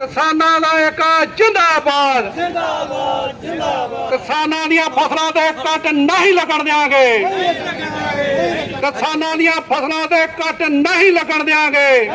ਕਿਸਾਨਾਂ ਦਾ ਇੱਕ ਜਿੰਦਾਬਾਦ। ਜਿੰਦਾਬਾਦ ਜਿੰਦਾਬਾਦ। ਕਿਸਾਨਾਂ ਦੀਆਂ ਫਸਲਾਂ ਤੇ ਕੱਟ ਨਹੀਂ ਲੱਗਣ ਦਿਆਂਗੇ। ਕਿਸਾਨਾਂ ਦੀਆਂ ਫਸਲਾਂ ਤੇ ਕੱਟ ਨਹੀਂ ਲੱਗਣ ਦਿਆਂਗੇ।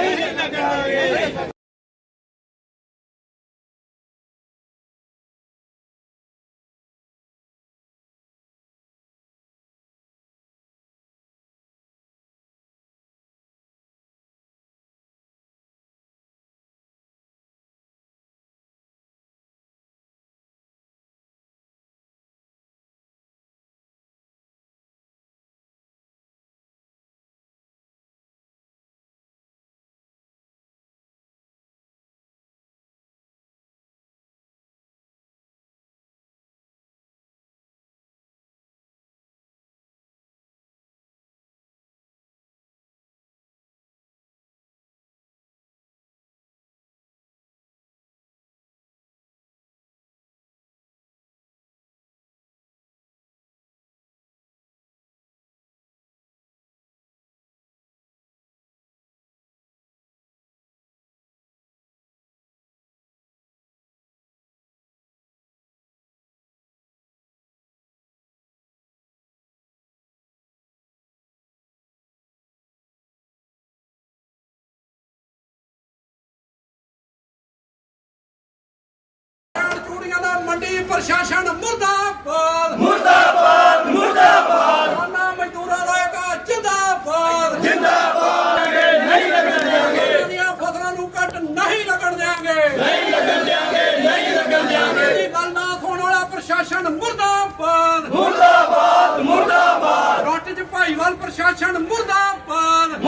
ਮੰਡੀ ਪ੍ਰਸ਼ਾਸਨ ਮੁਰਦਾਬਾਦ। ਮੁਰਦਾਬਾਦ ਮੁਰਦਾਬਾਦ। ਕਿਸਾਨਾਂ ਮਜ਼ਦੂਰਾਂ ਦਾ ਇੱਕ ਜਿੰਦਾਬਾਦ। ਜਿੰਦਾਬਾਦ। ਨਹੀਂ ਲੱਗਣ ਦਿਆਂਗੇ। ਦੀਆਂ ਫਸਲਾਂ ਨੂੰ ਕੱਟ ਨਹੀਂ ਲੱਗਣ ਦਿਆਂਗੇ। ਨਹੀਂ ਲੱਗਣ ਦਿਆਂਗੇ ਨਹੀਂ ਲੱਗਣ ਦਿਆਂਗੇ। ਇਹ ਗੱਲ ਨਾ ਸੁਣਨ ਵਾਲਾ ਪ੍ਰਸ਼ਾਸਨ ਮੁਰਦਾਬਾਦ। ਮੁਰਦਾਬਾਦ ਮੁਰਦਾਬਾਦ। ਰੋਟੀ ਚ ਭਾਈਵਾਲ ਪ੍ਰਸ਼ਾਸਨ ਮੁਰਦਾਬਾਦ।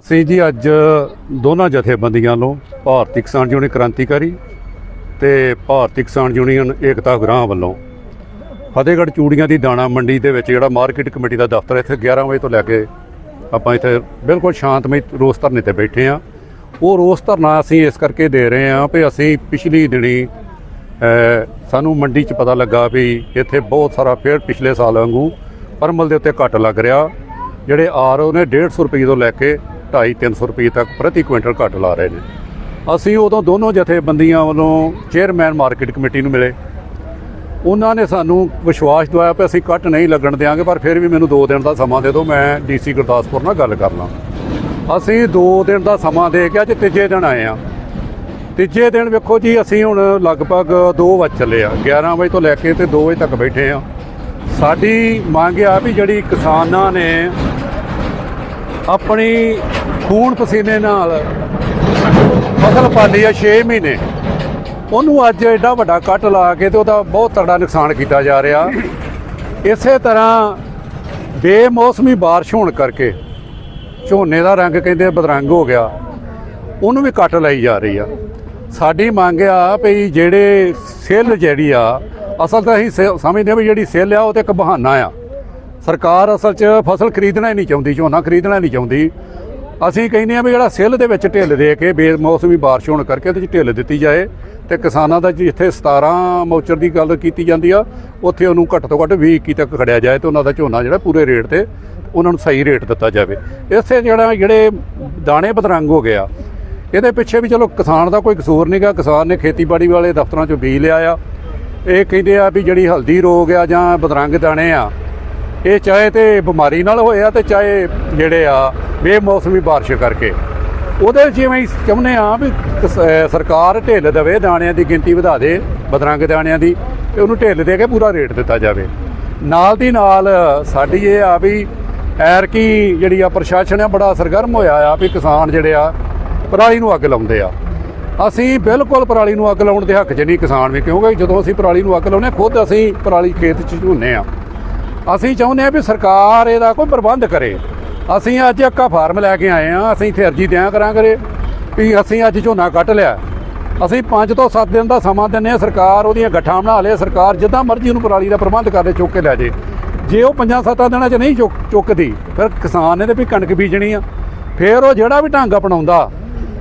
ਅਸੀਂ ਜੀ ਅੱਜ ਦੋਨਾਂ ਜਥੇਬੰਦੀਆਂ ਨੂੰ ਭਾਰਤੀ ਕਿਸਾਨ ਯੂਨੀਅਨ ਕ੍ਰਾਂਤੀਕਾਰੀ ਤੇ ਭਾਰਤੀ ਕਿਸਾਨ ਯੂਨੀਅਨ ਏਕਤਾ ਗ੍ਰਾਹ ਵੱਲੋਂ ਫਤਿਹਗੜ੍ਹ ਚੂੜੀਆਂ ਦੀ ਦਾਣਾ ਮੰਡੀ ਦੇ ਵਿੱਚ ਜਿਹੜਾ ਮਾਰਕੀਟ ਕਮੇਟੀ ਦਾ ਦਫ਼ਤਰ ਇੱਥੇ 11 ਵਜੇ ਤੋਂ ਲੈ ਕੇ ਆਪਾਂ ਇੱਥੇ ਬਿਲਕੁਲ ਸ਼ਾਂਤਮਈ ਰੋਸ ਧਰਨੇ ਤੇ ਬੈਠੇ ਆ ਉਹ ਰੋਸ ਧਰਨਾ ਅਸੀਂ ਇਸ ਕਰਕੇ ਦੇ ਰਹੇ ਆ ਵੀ ਅਸੀਂ ਪਿਛਲੀ ਦਿਨੀ ਸਾਨੂੰ ਮੰਡੀ 'ਚ ਪਤਾ ਲੱਗਾ ਵੀ ਇੱਥੇ ਬਹੁਤ ਸਾਰਾ ਫੇਰ ਪਿਛਲੇ ਸਾਲ ਵਾਂਗੂ ਪਰਮਲ ਦੇ ਉੱਤੇ ਘੱਟ ਲੱਗ ਰਿਹਾ। ਜਿਹੜੇ ਆਰ ਉਹ ਨੇ 150 ਰੁਪਏ ਤੋਂ ਲੈ ਕੇ 2.5 300 ਰੁਪਏ ਤੱਕ ਪ੍ਰਤੀ ਕੁਇੰਟਲ ਘੱਟ ਲਾ ਰਹੇ ਨੇ। ਅਸੀਂ ਉਦੋਂ ਦੋਨੋਂ ਜਥੇਬੰਦੀਆਂ ਵੱਲੋਂ ਚੇਅਰਮੈਨ ਮਾਰਕੀਟ ਕਮੇਟੀ ਨੂੰ ਮਿਲੇ। ਉਹਨਾਂ ਨੇ ਸਾਨੂੰ ਵਿਸ਼ਵਾਸ ਦਿਵਾਇਆ ਕਿ ਅਸੀਂ ਕੱਟ ਨਹੀਂ ਲੱਗਣ ਦਿਆਂਗੇ, ਪਰ ਫਿਰ ਵੀ ਮੈਨੂੰ 2 ਦਿਨ ਦਾ ਸਮਾਂ ਦੇ ਦਿਓ, ਮੈਂ ਡੀਸੀ ਗੁਰਦਾਸਪੁਰ ਨਾਲ ਗੱਲ ਕਰ ਲਾਂ। ਅਸੀਂ 2 ਦਿਨ ਦਾ ਸਮਾਂ ਦੇ ਕੇ ਅੱਜ ਤੀਜੇ ਦਿਨ ਆਏ ਆ। ਤੀਜੇ ਦਿਨ ਵੇਖੋ ਜੀ, ਅਸੀਂ ਹੁਣ ਲਗਭਗ 2 ਵਜੇ ਚੱਲੇ ਆ। 11 ਵਜੇ ਤੋਂ ਲੈ ਕੇ ਤੇ 2 ਵਜੇ ਤੱਕ ਬੈਠੇ ਆ। ਸਾਡੀ ਮੰਗ ਆ ਵੀ ਜਿਹੜੀ ਕਿਸਾਨਾਂ ਨੇ ਆਪਣੀ ਖੂਨ ਪਸੀਨੇ ਨਾਲ ਫਸਲ ਪਾਲੀ ਆ 6 ਮਹੀਨੇ। ਉਹਨੂੰ ਅੱਜ ਐਡਾ ਵੱਡਾ ਕੱਟ ਲਾ ਕੇ ਤੇ ਉਹਦਾ ਬਹੁਤ ਤਗੜਾ ਨੁਕਸਾਨ ਕੀਤਾ ਜਾ ਰਿਹਾ। ਇਸੇ ਤਰ੍ਹਾਂ ਬੇਮੌਸਮੀ ਬਾਰਿਸ਼ ਹੋਣ ਕਰਕੇ ਝੋਨੇ ਦਾ ਰੰਗ ਕਹਿੰਦੇ ਬਦਰੰਗ ਹੋ ਗਿਆ। ਉਹਨੂੰ ਵੀ ਕੱਟ ਲਈ ਜਾ ਰਹੀ ਆ। ਸਾਡੀ ਮੰਗ ਆ ਵੀ ਜਿਹੜੇ ਸੇਲ ਜਿਹੜੀ ਆ, ਅਸਲ ਤਾਂ ਅਸੀਂ ਸਮਝਦੇ ਆ ਵੀ ਜਿਹੜੀ ਸੇਲ ਆ, ਉਹ ਤੇ ਇੱਕ ਬਹਾਨਾ ਆ। ਸਰਕਾਰ ਅਸਲ 'ਚ ਫਸਲ ਖਰੀਦਣਾ ਹੀ ਨਹੀਂ ਚਾਹੁੰਦੀ, ਝੋਨਾ ਖਰੀਦਣਾ ਨਹੀਂ ਚਾਹੁੰਦੀ। ਅਸੀਂ ਕਹਿੰਦੇ ਆ ਵੀ ਜਿਹੜਾ ਸਿੱਲ ਦੇ ਵਿੱਚ ਢਿੱਲ ਦੇ ਕੇ ਬੇਮੌਸਮੀ ਬਾਰਿਸ਼ ਹੋਣ ਕਰਕੇ ਉਹਦੇ 'ਚ ਢਿੱਲ ਦਿੱਤੀ ਜਾਏ ਤੇ ਕਿਸਾਨਾਂ ਦਾ ਜਿੱਥੇ 17 ਮੌਚਰ ਦੀ ਗੱਲ ਕੀਤੀ ਜਾਂਦੀ ਆ, ਉੱਥੇ ਉਹਨੂੰ ਘੱਟ ਤੋਂ ਘੱਟ 20 21 ਤੱਕ ਖੜਿਆ ਜਾਏ ਤੇ ਉਹਨਾਂ ਦਾ ਝੋਨਾ ਜਿਹੜਾ ਪੂਰੇ ਰੇਟ ਤੇ ਉਹਨਾਂ ਨੂੰ ਸਹੀ ਰੇਟ ਦਿੱਤਾ ਜਾਵੇ। ਇਸੇ ਜਿਹੜਾ ਜਿਹੜੇ ਦਾਣੇ ਬਦਰੰਗ ਹੋ ਗਿਆ ਇਹਦੇ ਪਿੱਛੇ ਵੀ ਚਲੋ ਕਿਸਾਨ ਦਾ ਕੋਈ ਕਸੂਰ ਨਹੀਂਗਾ ਕਿਸਾਨ ਨੇ ਖੇਤੀਬਾੜੀ ਵਾਲੇ ਦਫ਼ਤਰਾਂ 'ਚੋਂ ਬੀਜ ਲਿਆ ਆ। ਇਹ ਕਹਿੰਦੇ ਆ ਵੀ ਜਿਹੜੀ ਹਲਦੀ ਰੋਗ ਆ ਜਾਂ ਬਦਰੰਗ ਦਾਣੇ ਆ ਇਹ ਚਾਹੇ ਤੇ ਬਿਮਾਰੀ ਨਾਲ ਹੋਇਆ ਤੇ ਚਾਹੇ ਜਿਹੜੇ ਆ ਬੇਮੌਸਮੀ ਬਾਰਿਸ਼ ਕਰਕੇ। ਉਹਦੇ ਵਿੱਚ ਜਿਵੇਂ ਚਾਹੁੰਦੇ ਆ ਵੀ ਕਿਸ- ਸਰਕਾਰ ਢਿੱਲ ਦੇਵੇ ਦਾਣਿਆਂ ਦੀ ਗਿਣਤੀ ਵਧਾ ਦੇ ਬਦਰੰਗ ਦਾਣਿਆਂ ਦੀ ਤੇ ਉਹਨੂੰ ਢਿੱਲ ਦੇ ਕੇ ਪੂਰਾ ਰੇਟ ਦਿੱਤਾ ਜਾਵੇ। ਨਾਲ ਦੀ ਨਾਲ ਸਾਡੀ ਇਹ ਆ ਵੀ ਐਰਕੀ ਜਿਹੜੀ ਆ ਪ੍ਰਸ਼ਾਸਨ ਆ ਬੜਾ ਸਰਗਰਮ ਹੋਇਆ ਆ ਵੀ ਕਿਸਾਨ ਜਿਹੜੇ ਆ ਪਰਾਲੀ ਨੂੰ ਅੱਗ ਲਾਉਂਦੇ ਆ। ਅਸੀਂ ਬਿਲਕੁਲ ਪਰਾਲੀ ਨੂੰ ਅੱਗ ਲਾਉਣ ਦੇ ਹੱਕ 'ਚ ਨਹੀਂ ਕਿਸਾਨ ਵੀ ਕਿਉਂਕਿ ਜਦੋਂ ਅਸੀਂ ਪਰਾਲੀ ਨੂੰ ਅੱਗ ਲਾਉਂਦੇ ਹਾਂ, ਖੁਦ ਅਸੀਂ ਪਰਾਲੀ ਖੇਤ 'ਚ ਝੋਨੇ ਆ। ਅਸੀਂ ਚਾਹੁੰਦੇ ਆ ਵੀ ਸਰਕਾਰ ਇਹਦਾ ਕੋਈ ਪ੍ਰਬੰਧ ਕਰੇ। ਅਸੀਂ ਅੱਜ ਅੱਕਾ ਫਾਰਮ ਲੈ ਕੇ ਆਏ ਆ ਅਸੀਂ ਇੱਥੇ ਅਰਜੀ ਦਿਆਂ ਕਰਾਂਗੇ ਵੀ ਅਸੀਂ ਅੱਜ ਝੋਨਾ ਕੱਟ ਲਿਆ। ਅਸੀਂ 5 ਤੋਂ 7 ਦਿਨ ਦਾ ਸਮਾਂ ਦਿੰਨੇ ਆ ਸਰਕਾਰ ਉਹਦੀਆਂ ਗੱਠਾਂ ਬਣਾ ਲਏ, ਸਰਕਾਰ ਜਿੱਦਾਂ ਮਰਜ਼ੀ ਉਹਨੂੰ ਪਰਾਲੀ ਦਾ ਪ੍ਰਬੰਧ ਕਰ ਲੈ ਚੁੱਕ ਕੇ ਲੈ ਜੇ। ਜੇ ਉਹ 5-7 ਦਿਨਾਂ 'ਚ ਨਹੀਂ ਚੁੱਕ, ਚੁੱਕਦੀ, ਫਿਰ ਕਿਸਾਨ ਨੇ ਤੇ ਵੀ ਕਣਕ ਬੀਜਣੀ ਆ। ਫਿਰ ਉਹ ਜਿਹੜਾ ਵੀ ਢੰਗ ਅਪਣਾਉਂਦਾ,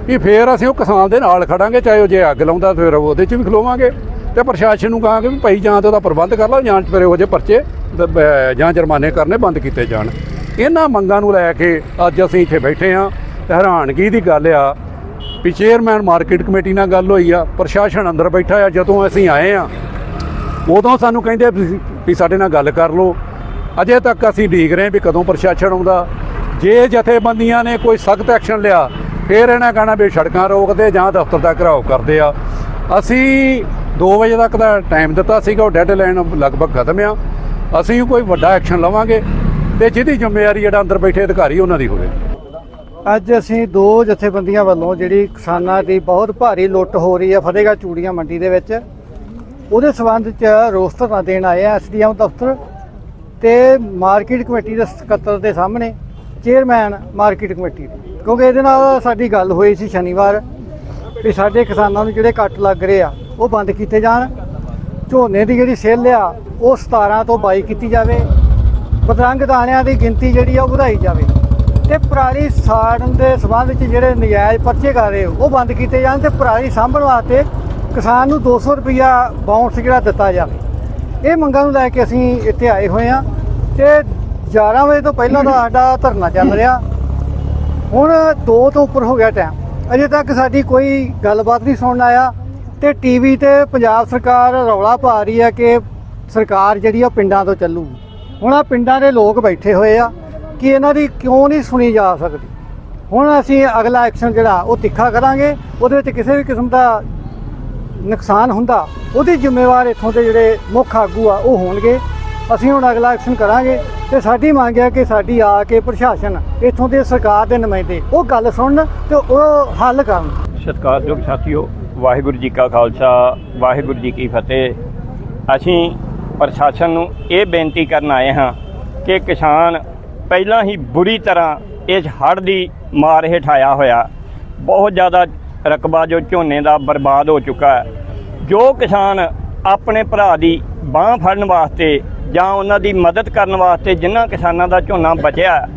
ਵੀ ਫਿਰ ਅਸੀਂ ਉਹ ਕਿਸਾਨ ਦੇ ਨਾਲ ਖੜਾਂਗੇ, ਚਾਹੇ ਉਹ ਜੇ ਅੱਗ ਲਾਉਂਦਾ, ਫਿਰ ਉਹਦੇ 'ਚ ਵੀ ਖਲੋਵਾਂਗੇ। ਤੇ ਪ੍ਰਸ਼ਾਸਨ ਨੂੰ ਕਹਾਂਗੇ ਵੀ ਭਾਈ ਜਾਂ ਤਾਂ ਉਹਦਾ ਪ੍ਰਬੰਧ ਕਰ ਲਓ, ਜਾਂ ਫਿਰ ਇਹੋ ਜਿਹੇ ਪਰਚੇ ਜਾਂ ਜੁਰਮਾਨੇ ਕਰਨੇ ਬੰਦ ਕੀਤੇ ਜਾਣ। ਇਹਨਾਂ ਮੰਗਾਂ ਨੂੰ ਲੈ ਕੇ ਅੱਜ ਅਸੀਂ ਇੱਥੇ ਬੈਠੇ ਆ ਹੈਰਾਨਗੀ ਦੀ ਗੱਲ ਆ, ਵੀ ਚੇਅਰਮੈਨ ਮਾਰਕੀਟ ਕਮੇਟੀ ਨਾਲ ਗੱਲ ਹੋਈ ਆ, ਪ੍ਰਸ਼ਾਸਨ ਅੰਦਰ ਬੈਠਾ ਆ, ਜਦੋਂ ਅਸੀਂ ਆਏ ਆ ਉਦੋਂ ਸਾਨੂੰ ਕਹਿੰਦੇ ਵੀ ਵੀ ਸਾਡੇ ਨਾਲ ਗੱਲ ਕਰ ਲਓ। ਅਜੇ ਤੱਕ ਅਸੀਂ ਢੀਕ ਰਹੇ ਵੀ ਕਦੋਂ ਪ੍ਰਸ਼ਾਸਨ ਆਉਂਦਾ। ਜੇ ਜਥੇਬੰਦੀਆਂ ਨੇ ਕੋਈ ਸਖਤ ਐਕਸ਼ਨ ਲਿਆ, ਫਿਰ ਇਹਨਾਂ ਕਹਿਣਾ ਵੀ ਸੜਕਾਂ ਰੋਕਦੇ ਜਾਂ ਦਫ਼ਤਰ ਦਾ ਘਰਾਓ ਕਰਦੇ ਆ। ਅਸੀਂ 2 ਵਜੇ ਤੱਕ ਦਾ ਟਾਈਮ ਦਿੱਤਾ ਸੀਗਾ, ਉਹ ਡੈਡਲਾਈਨ ਲਗਭਗ ਖਤਮ ਆ। ਅਸੀਂ ਕੋਈ ਵੱਡਾ ਐਕਸ਼ਨ ਲਵਾਂਗੇ ਤੇ ਜਿਹਦੀ ਜ਼ਿੰਮੇਵਾਰੀ ਜਿਹੜਾ ਅੰਦਰ ਬੈਠੇ ਅਧਿਕਾਰੀ ਉਹਨਾਂ ਦੀ ਹੋਵੇ। ਅੱਜ ਅਸੀਂ ਦੋ ਜਥੇਬੰਦੀਆਂ ਵੱਲੋਂ ਜਿਹੜੀ ਕਿਸਾਨਾਂ ਦੀ ਬਹੁਤ ਭਾਰੀ ਲੁੱਟ ਹੋ ਰਹੀ ਹੈ ਫਤਿਹਗੜ੍ਹ ਚੂੜੀਆਂ ਮੰਡੀ ਦੇ ਵਿੱਚ, ਉਹਦੇ ਸਬੰਧ 'ਚ ਰੋਸ ਧਰਨਾ ਦੇਣ ਆਏ ਆ ਐਸਡੀਐਮ ਦਫ਼ਤਰ ਤੇ ਮਾਰਕੀਟ ਕਮੇਟੀ ਦੇ ਸਕੱਤਰ ਦੇ ਸਾਹਮਣੇ, ਚੇਅਰਮੈਨ ਮਾਰਕੀਟ ਕਮੇਟੀ। ਕਿਉਂਕਿ ਇਹਦੇ ਨਾਲ ਸਾਡੀ ਗੱਲ ਹੋਈ ਸੀ ਸ਼ਨੀਵਾਰ ਵੀ ਸਾਡੇ ਕਿਸਾਨਾਂ ਨੂੰ ਜਿਹੜੇ ਕੱਟ ਲੱਗ ਰਹੇ ਆ ਉਹ ਬੰਦ ਕੀਤੇ ਜਾਣ। ਝੋਨੇ ਦੀ ਜਿਹੜੀ ਸੇਲ ਆ, ਉਹ 17 ਤੋਂ 22 ਕੀਤੀ ਜਾਵੇ। ਪਤੰਗ ਦਾਣਿਆਂ ਦੀ ਗਿਣਤੀ ਜਿਹੜੀ ਆ, ਉਹ ਵਧਾਈ ਜਾਵੇ। ਤੇ ਪਰਾਲੀ ਸਾੜਨ ਦੇ ਸਬੰਧ ਵਿੱਚ ਜਿਹੜੇ ਨਜਾਇਜ਼ ਪਰਚੇ ਕਰ ਰਹੇ ਉਹ ਬੰਦ ਕੀਤੇ ਜਾਣ ਤੇ ਪਰਾਲੀ ਸਾਂਭਣ ਵਾਸਤੇ ਕਿਸਾਨ ਨੂੰ 200 ਰੁਪਿਆ ਬਾਉਂਸ ਜਿਹੜਾ ਦਿੱਤਾ ਜਾਵੇ। ਇਹ ਮੰਗਾਂ ਨੂੰ ਲੈ ਕੇ ਅਸੀਂ ਇੱਥੇ ਆਏ ਹੋਏ ਆ ਤੇ 11 ਵਜੇ ਤੋਂ ਪਹਿਲਾਂ ਦਾ ਸਾਡਾ ਧਰਨਾ ਚੱਲ ਰਿਹਾ। ਹੁਣ 2 ਤੋਂ ਉੱਪਰ ਹੋ ਗਿਆ ਟਾਈਮ ਅਜੇ ਤੱਕ ਸਾਡੀ ਕੋਈ ਗੱਲਬਾਤ ਨਹੀਂ ਸੁਣਨ ਆਇਆ। ਤੇ ਟੀਵੀ ਤੇ ਪੰਜਾਬ ਸਰਕਾਰ ਰੌਲਾ ਪਾ ਰਹੀ ਹੈ ਕਿ ਸਰਕਾਰ ਜਿਹੜੀ ਆ ਪਿੰਡਾਂ ਤੋਂ ਚੱਲੂਗੀ ਹੁਣ ਆ ਪਿੰਡਾਂ ਦੇ ਲੋਕ ਬੈਠੇ ਹੋਏ ਆ ਕਿ ਇਹਨਾਂ ਦੀ ਕਿਉਂ ਨਹੀਂ ਸੁਣੀ ਜਾ ਸਕਦੀ? ਹੁਣ ਅਸੀਂ ਅਗਲਾ ਐਕਸ਼ਨ ਜਿਹੜਾ, ਉਹ ਤਿੱਖਾ ਕਰਾਂਗੇ, ਉਹਦੇ ਵਿੱਚ ਕਿਸੇ ਵੀ ਕਿਸਮ ਦਾ ਨੁਕਸਾਨ ਹੁੰਦਾ, ਉਹਦੀ ਜ਼ਿੰਮੇਵਾਰ ਇੱਥੋਂ ਦੇ ਜਿਹੜੇ ਮੁੱਖ ਆਗੂ ਆ, ਉਹ ਹੋਣਗੇ। ਅਸੀਂ ਹੁਣ ਅਗਲਾ ਐਕਸ਼ਨ ਕਰਾਂਗੇ ਤੇ ਸਾਡੀ ਮੰਗ ਹੈ ਕਿ ਸਾਡੀ ਆ ਕੇ ਪ੍ਰਸ਼ਾਸਨ ਇੱਥੋਂ ਦੇ ਸਰਕਾਰ ਦੇ ਨੁਮਾਇੰਦੇ, ਉਹ ਗੱਲ ਸੁਣਨ ਤੇ ਉਹ ਹੱਲ ਕਰਨ। ਸਤਿਕਾਰਯੋਗ ਸਾਥੀਓ ਵਾਹਿਗੁਰੂ ਜੀ ਕਾ ਖਾਲਸਾ, ਵਾਹਿਗੁਰੂ ਜੀ ਕੀ ਫਤਿਹ। ਅਸੀਂ ਪ੍ਰਸ਼ਾਸਨ ਨੂੰ ਇਹ ਬੇਨਤੀ ਕਰਨ ਆਏ ਹਾਂ ਕਿ ਕਿਸਾਨ ਪਹਿਲਾਂ ਹੀ ਬੁਰੀ ਤਰ੍ਹਾਂ ਇਸ ਹੜ੍ਹ ਦੀ ਮਾਰ ਹੇਠ ਆਇਆ ਹੋਇਆ। ਬਹੁਤ ਜ਼ਿਆਦਾ ਰਕਬਾ ਜੋ ਝੋਨੇ ਦਾ ਬਰਬਾਦ ਹੋ ਚੁੱਕਾ ਹੈ। ਜੋ ਕਿਸਾਨ ਆਪਣੇ ਭਰਾ ਦੀ ਬਾਹ ਫੜਨ ਵਾਸਤੇ ਜਾਂ ਉਹਨਾਂ ਦੀ ਮਦਦ ਕਰਨ ਵਾਸਤੇ ਜਿਨ੍ਹਾਂ ਕਿਸਾਨਾਂ ਦਾ ਝੋਨਾ ਬਚਿਆ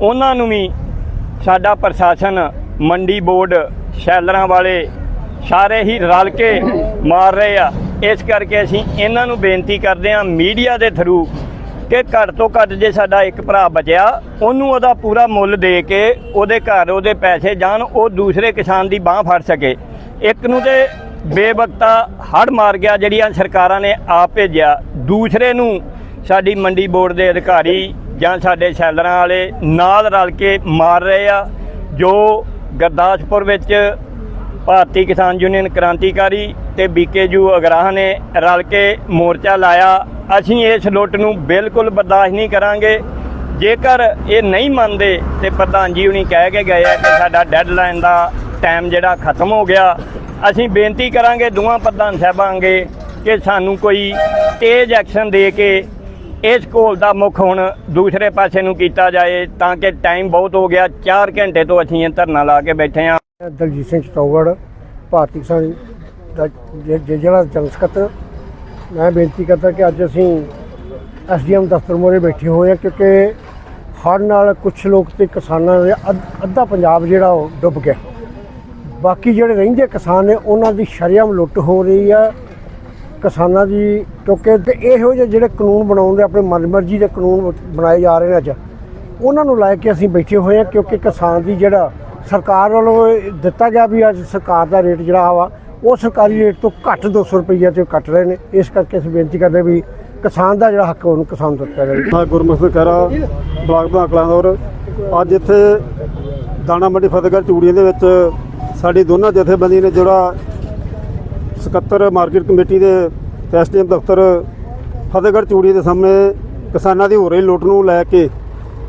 ਉਹਨਾਂ ਨੂੰ ਵੀ ਸਾਡਾ ਪ੍ਰਸ਼ਾਸਨ, ਮੰਡੀ ਬੋਰਡ, ਸ਼ੈਲਰਾਂ ਵਾਲੇ ਸਾਰੇ ਹੀ ਰਲ ਕੇ ਮਾਰ ਰਹੇ ਆ। ਇਸ ਕਰਕੇ ਅਸੀਂ ਇਹਨਾਂ ਨੂੰ ਬੇਨਤੀ ਕਰਦੇ ਹਾਂ ਮੀਡੀਆ ਦੇ ਥਰੂ ਕਿ ਘੱਟ ਤੋਂ ਘੱਟ ਜੇ ਸਾਡਾ ਇੱਕ ਭਰਾ ਬਚਿਆ, ਉਹਨੂੰ ਉਹਦਾ ਪੂਰਾ ਮੁੱਲ ਦੇ ਕੇ ਉਹਦੇ ਘਰ ਉਹਦੇ ਪੈਸੇ ਜਾਣ, ਉਹ ਦੂਸਰੇ ਕਿਸਾਨ ਦੀ ਬਾਹ ਫੜ ਸਕੇ। ਇੱਕ ਨੂੰ ਤੇ ਬੇਵਕਤਾ ਹੜ ਮਾਰ ਗਿਆ, ਜਿਹੜੀਆਂ ਸਰਕਾਰਾਂ ਨੇ ਆਪ ਭੇਜਿਆ। ਦੂਸਰੇ ਨੂੰ ਸਾਡੀ ਮੰਡੀ ਬੋਰਡ ਦੇ ਅਧਿਕਾਰੀ ਜਾਂ ਸਾਡੇ ਸ਼ੈਲਰਾਂ ਵਾਲੇ ਨਾਲ ਰਲ ਕੇ ਮਾਰ ਰਹੇ ਆ, ਜੋ ਗੁਰਦਾਸਪੁਰ ਵਿੱਚ ਭਾਰਤੀ ਕਿਸਾਨ ਯੂਨੀਅਨ ਕ੍ਰਾਂਤੀਕਾਰੀ ਤੇ ਬੀਕੇਯੂ ਅਗਰਾਹ ਨੇ ਰਲ ਕੇ ਮੋਰਚਾ ਲਾਇਆ। ਅਸੀਂ ਇਸ ਲੁੱਟ ਨੂੰ ਬਿਲਕੁਲ ਬਰਦਾਸ਼ਤ ਨਹੀਂ ਕਰਾਂਗੇ। ਜੇਕਰ ਇਹ ਨਹੀਂ ਮੰਨਦੇ ਤੇ ਪ੍ਰਧਾਨ ਜੀ ਹੁਣੀ ਕਹਿ ਕੇ ਗਏ ਆ ਕਿ ਸਾਡਾ ਡੈਡਲਾਈਨ ਦਾ ਟਾਈਮ ਜਿਹੜਾ ਖਤਮ ਹੋ ਗਿਆ। ਅਸੀਂ ਬੇਨਤੀ ਕਰਾਂਗੇ ਦੋਵਾਂ ਪ੍ਰਧਾਨ ਸਾਹਿਬਾਂਗੇ ਕਿ ਸਾਨੂੰ ਕੋਈ ਤੇਜ਼ ਐਕਸ਼ਨ ਦੇ ਕੇ ਇਸ ਘੋਲ ਦਾ ਮੁੱਖ ਹੁਣ ਦੂਸਰੇ ਪਾਸੇ ਨੂੰ ਕੀਤਾ ਜਾਏ ਤਾਂ ਕਿ ਟਾਈਮ ਬਹੁਤ ਹੋ ਗਿਆ। 4 ਘੰਟੇ ਤੋਂ ਅਸੀਂ ਇਹ ਧਰਨਾ ਲਾ ਕੇ ਬੈਠੇ ਹਾਂ। ਦਲਜੀਤ ਸਿੰਘ ਚਟੌਗੜ ਭਾਰਤੀ ਕਿਸਾਨ ਦਾ ਜਿਹੜਾ ਜਨਰਲ ਸਕੱਤਰ ਮੈਂ ਬੇਨਤੀ ਕਰਦਾ ਕਿ ਅੱਜ ਅਸੀਂ ਐਸਡੀਐਮ ਦਫ਼ਤਰ ਮੋਰੇ ਬੈਠੇ ਹੋਏ ਹਾਂ ਕਿਉਂਕਿ ਹੜ੍ਹ ਨਾਲ ਕੁਝ ਲੋਕ ਤੇ ਕਿਸਾਨਾਂ ਦੇ ਅੱਧ- ਅੱਧਾ ਪੰਜਾਬ ਜਿਹੜਾ ਉਹ ਡੁੱਬ ਗਿਆ। ਬਾਕੀ ਜਿਹੜੇ ਰਹਿੰਦੇ ਕਿਸਾਨ ਨੇ, ਉਹਨਾਂ ਦੀ ਸ਼ਰੇਆਮ ਲੁੱਟ ਹੋ ਰਹੀ ਆ। ਕਿਸਾਨਾਂ ਦੀ ਕਿਉਂਕਿ ਇਹੋ ਜਿਹੇ ਜਿਹੜੇ ਕਾਨੂੰਨ ਬਣਾਉਣ ਦੇ ਆਪਣੇ ਮਨਮਰਜ਼ੀ ਦੇ ਕਾਨੂੰਨ ਬਣਾਏ ਜਾ ਰਹੇ ਨੇ ਅੱਜ। ਉਹਨਾਂ ਨੂੰ ਲੈ ਕੇ ਅਸੀਂ ਬੈਠੇ ਹੋਏ ਹਾਂ ਕਿਉਂਕਿ ਕਿਸਾਨ ਦੀ ਜਿਹੜਾ ਸਰਕਾਰ ਵੱਲੋਂ ਦਿੱਤਾ ਗਿਆ ਵੀ ਅੱਜ ਸਰਕਾਰ ਦਾ ਰੇਟ ਜਿਹੜਾ ਵਾ, ਉਹ ਸਰਕਾਰੀ ਰੇਟ ਤੋਂ ਘੱਟ 200 ਰੁਪਈਆ ਤੇ ਕੱਟ ਰਹੇ ਨੇ। ਇਸ ਕਰਕੇ ਅਸੀਂ ਬੇਨਤੀ ਕਰਦੇ ਵੀ ਕਿਸਾਨ ਦਾ ਜਿਹੜਾ ਹੱਕ ਉਹਨੂੰ ਕਿਸਾਨ ਨੂੰ ਦਿੱਤਾ ਜਾਵੇ। ਮੈਂ ਗੁਰਮਸਤ ਖਹਿਰਾ ਬਲਾਕ ਭਾਕਲਾਂ ਦੌਰ ਅੱਜ ਇੱਥੇ ਦਾਣਾ ਮੰਡੀ ਫਤਿਹਗੜ੍ਹ ਚੂੜੀਆਂ ਦੇ ਵਿੱਚ ਸਾਡੀ ਦੋਨਾਂ ਜਥੇਬੰਦੀਆਂ ਨੇ ਜਿਹੜਾ ਸਕੱਤਰ ਮਾਰਕੀਟ ਕਮੇਟੀ ਦੇ ਤੇ ਐਸਡੀਐਮ ਦਫ਼ਤਰ ਫਤਿਹਗੜ੍ਹ ਚੂੜੀ ਦੇ ਸਾਹਮਣੇ ਕਿਸਾਨਾਂ ਦੀ ਹੋ ਰਹੀ ਲੁੱਟ ਨੂੰ ਲੈ ਕੇ,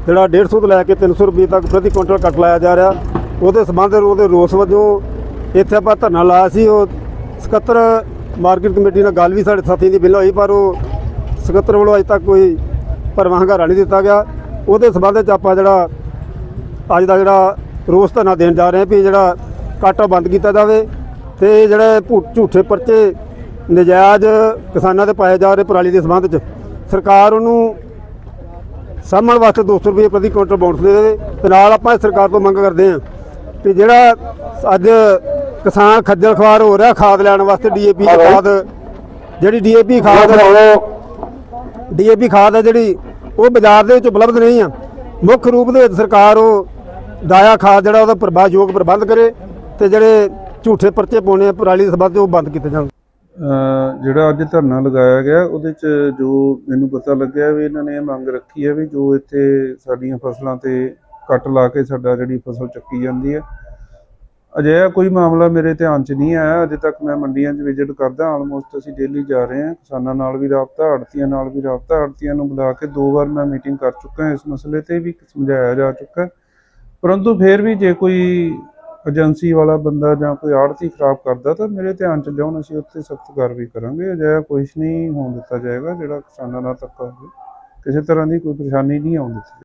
ਜਿਹੜਾ 150 ਤੋਂ ਲੈ ਕੇ 300 ਰੁਪਏ ਤੱਕ ਪ੍ਰਤੀ ਕੁਇੰਟਲ ਕੱਟ ਲਾਇਆ ਜਾ ਰਿਹਾ। ਉਹਦੇ ਸਬੰਧ ਉਹਦੇ ਰੋਸ ਵਜੋਂ ਇੱਥੇ ਆਪਾਂ ਧਰਨਾ ਲਾਇਆ ਸੀ, ਉਹ ਸਕੱਤਰ ਮਾਰਕੀਟ ਕਮੇਟੀ ਨਾਲ ਗੱਲ ਵੀ ਸਾਡੇ ਸਾਥੀਆਂ ਦੀ ਬਿੱਲ ਹੋਈ, ਪਰ ਉਹ ਸਕੱਤਰ ਵੱਲੋਂ ਅਜੇ ਤੱਕ ਕੋਈ ਭਰਵਾਂ ਹੰਗਾਰਾ ਨਹੀਂ ਦਿੱਤਾ ਗਿਆ। ਉਹਦੇ ਸਬੰਧ ਵਿੱਚ ਆਪਾਂ ਜਿਹੜਾ ਅੱਜ ਦਾ ਜਿਹੜਾ ਰੋਸ ਧਰਨਾ ਦੇਣ ਜਾ ਰਹੇ ਹਾਂ ਵੀ ਜਿਹੜਾ ਕਾਟਾ ਬੰਦ ਕੀਤਾ ਜਾਵੇ ਤੇ ਜਿਹੜੇ ਭੂ- ਝੂਠੇ ਪਰਚੇ ਨਜਾਇਜ਼ ਕਿਸਾਨਾਂ 'ਤੇ ਪਾਏ ਜਾ ਰਹੇ ਪਰਾਲੀ ਦੇ ਸਬੰਧ ਵਿੱਚ, ਸਰਕਾਰ ਉਹਨੂੰ ਸਾਹਮਣ ਵਾਸਤੇ 200 ਰੁਪਏ ਪ੍ਰਤੀ ਕੁਇੰਟਲ ਬੋਨਸ ਦੇ ਦੇਵੇ ਤੇ ਨਾਲ ਆਪਾਂ ਇਸ ਸਰਕਾਰ ਤੋਂ ਮੰਗ ਕਰਦੇ ਹਾਂ ਕਿ ਜਿਹੜਾ ਅੱਜ ਕਿਸਾਨ ਖੱਜਲ ਖਵਾਰ ਹੋ ਰਿਹਾ ਖਾਦ ਲੈਣ ਵਾਸਤੇ ਡੀਏਪੀ ਖਾਦ ਜਿਹੜੀ ਡੀਏਪੀ ਖਾਦ ਡੀਏਪੀ ਖਾਦ ਹੈ ਜਿਹੜੀ ਉਹ ਬਾਜ਼ਾਰ ਦੇ ਵਿੱਚ ਉਪਲਬਧ ਨਹੀਂ ਆ। ਮੁੱਖ ਰੂਪ ਦੇ ਵਿੱਚ ਸਰਕਾਰ ਉਹ ਦਾਇਆ ਖਾਦ ਜਿਹੜਾ ਉਹਦਾ ਪ੍ਰਭਾਵਯੋਗ ਪ੍ਰਬੰਧ ਕਰੇ ਤੇ ਜਿਹੜੇ ਝੂਠੇ ਪਰਚੇ ਪਾਉਣੇ ਆ ਪਰਾਲੀ ਦੇ ਸੰਬੰਧ ਉਹ ਬੰਦ ਕੀਤੇ ਜਾਣ। ਅ, ਜਿਹੜਾ ਅੱਜ ਧਰਨਾ ਲਗਾਇਆ ਗਿਆ ਉਹਦੇ ਚ ਜੋ ਮੈਨੂੰ ਪਤਾ ਲੱਗਿਆ ਵੀ ਇਹਨਾਂ ਨੇ ਇਹ ਮੰਗ ਰੱਖੀ ਹੈ ਵੀ ਜੋ ਇੱਥੇ ਸਾਡੀਆਂ ਫਸਲਾਂ ਤੇ ਕੱਟ ਲਾ ਕੇ ਸਾਡਾ ਜਿਹੜੀ ਫਸਲ ਚੱਕੀ ਜਾਂਦੀ ਹੈ। ਅਜਿਹਾ ਕੋਈ ਮਾਮਲਾ ਮੇਰੇ ਧਿਆਨ 'ਚ ਨਹੀਂ ਆਇਆ। ਅਜੇ ਤੱਕ ਮੈਂ ਮੰਡੀਆਂ 'ਚ ਵਿਜ਼ਿਟ ਕਰਦਾ। ਆਲਮੋਸਟ ਅਸੀਂ ਡੇਲੀ ਜਾ ਰਹੇ ਹਾਂ। ਕਿਸਾਨਾਂ ਨਾਲ ਵੀ ਰਾਬਤਾ, ਆੜਤੀਆਂ ਨਾਲ ਵੀ ਰਾਬਤਾ। ਆੜਤੀਆਂ ਨੂੰ ਬੁਲਾ ਕੇ ਦੋ ਵਾਰ ਮੈਂ ਮੀਟਿੰਗ ਕਰ ਚੁੱਕਾ ਇਸ ਮਸਲੇ ਤੇ ਵੀ ਸਮਝਾਇਆ ਜਾ ਚੁੱਕਾ ਪਰੰਤੂ ਫਿਰ ਵੀ ਜੇ ਕੋਈ ਏਜੰਸੀ ਵਾਲਾ ਬੰਦਾ ਜਾਂ ਕੋਈ ਆੜਤੀ ਖਰਾਬ ਕਰਦਾ ਤਾਂ ਮੇਰੇ ਧਿਆਨ 'ਚ ਲਿਆਉਣ ਅਸੀਂ ਉੱਥੇ ਸਖਤ ਕਾਰਵਾਈ ਕਰਾਂਗੇ। ਅਜਿਹਾ ਕੁਛ ਨਹੀਂ ਹੋਣ ਦਿੱਤਾ ਜਾਏਗਾ। ਜਿਹੜਾ ਕਿਸਾਨਾਂ ਨਾਲ ਧੱਕਾ ਹੋਵੇ, ਕਿਸੇ ਤਰ੍ਹਾਂ ਦੀ ਕੋਈ ਪਰੇਸ਼ਾਨੀ ਨਹੀਂ ਆਉਣ ਦਿੱਤੀ